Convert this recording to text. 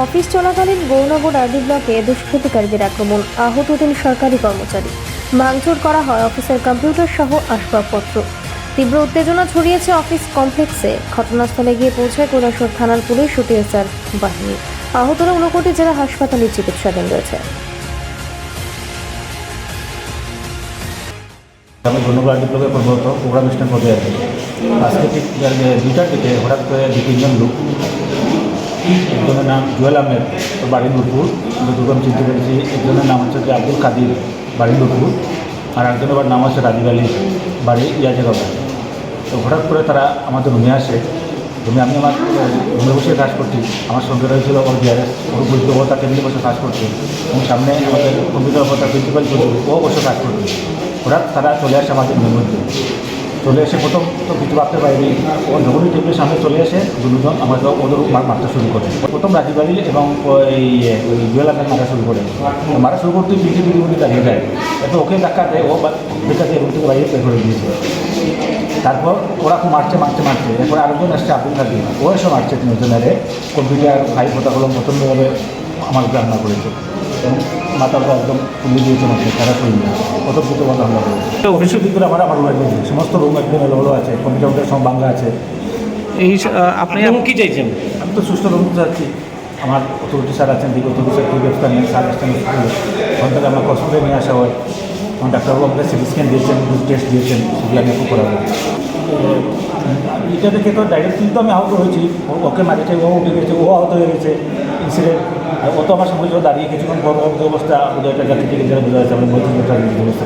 Office চলাকালীন Gaurnagar RD ব্লকে দুষ্কৃতিকারীদের আক্রমণ। আহত তিন সরকারি কর্মচারী। ভাঙচুর করা হয় অফিসের কম্পিউটার সহ আসবাবপত্র। তীব্র উত্তেজনা ছড়িয়েছে অফিস কমপ্লেক্সে। ঘটনাস্থলে গিয়ে পৌঁছায় কৈলাসর থানার পুলিশ ও টিএসআর বাহিনী। আহতরা ঊনকোটি জেলা হাসপাতালে চিকিৎসাধীন রয়েছে। আমি ধন্যবাদ বিপ্লবের কর্মরত প্রোগ্রাম স্ট্যান্ড পদে আছি। আজকে ঠিক দুইটার দিকে হঠাৎ করে দু তিনজন লোক একজনের নাম জুয়েল আহমেদ বাড়ি নূরপুর। দুটো আমি চিনতে পেরেছি, একজনের নাম হচ্ছে আব্দুল কাদির, বাড়ি নূরপুর। আর একজনের নাম হচ্ছে রাজীব আলী, বাড়ি ইয়াজেগাবা তো হঠাৎ করে তারা আমাদের রুমে আসে। রুমে আমি আমার রুমে বসে কাজ করছি। আমার সঙ্গে রয়েছিল ওর বিআরএস ওর ও তার টেবিলে বসে কাজ করছে। এবং সামনে আমাদের কম্পিউটার প্রিন্সিপাল ও বসে কাজ করছে। হঠাৎ তারা চলে আসে আমাদের রুমের মধ্যে। চলে এসে প্রথম তো কিছু ভাবতে পারিনি ও যখনই টেবিলের সামনে চলে আসে দুজন আমাদের ওদের মার- মারতে শুরু করে। প্রথম রাজীব আলী এবং ওই ওই জুয়েল মারা শুরু করে। মারা শুরু করতে বিটি বিটি বিটি দাঁড়িয়ে যায়। এত ওকে ধাক্কা দেয়, ও ধাক্কা দিয়ে থেকে বাইরে বের করে দিয়েছে। তারপর ওরা খুব মারছে মারছে মারছে। এরপর আরেকজন আসছে, আব্দুল কাদির ও এসে মারছে তিনজনের। কম্পিউটার, ফাইল ফোটাগুলো প্রচণ্ডভাবে আমার হামলা করেছে। এবং মাথাটা একদম তুলে দিয়েছে মাত্র তারা শরীর কত দ্রুত বন্ধ হামলা করেছে অফিসের ভিতরে আমার রুমের মধ্যে সমস্ত রুম একদম এলোমেলো আছে কম্পিউটার সব বাংলা আছে। এই আপনি কি চাইছেন? আমি তো সুস্থ রুম চাচ্ছি আমার অথরিটি স্যার আছেন দিকে অথরিটি স্যার ব্যবস্থা নেন স্যার আসছেন ওখান থেকে আমার হসপিটালে নিয়ে আসা হয়। আমার ডাক্তারবাবু আমাকে সিটি স্ক্যান দিয়েছেন টেস্ট দিয়েছেন সেগুলো আমি একটু করাবো। এটা দেখে তো ডাইরেক্ট কিন্তু আমি আহত হয়েছি। ও ওকে মারিছে ও উঠে গেছে, ও আহত হয়ে গেছে ইনসিডেন্ট ও তো আমার সঙ্গে দাঁড়িয়ে কিছুক্ষণ গর্ভবতী অবস্থা ওদের একটা জাতি থেকে যারা বোঝা যাচ্ছে আমি মধ্যে অবস্থা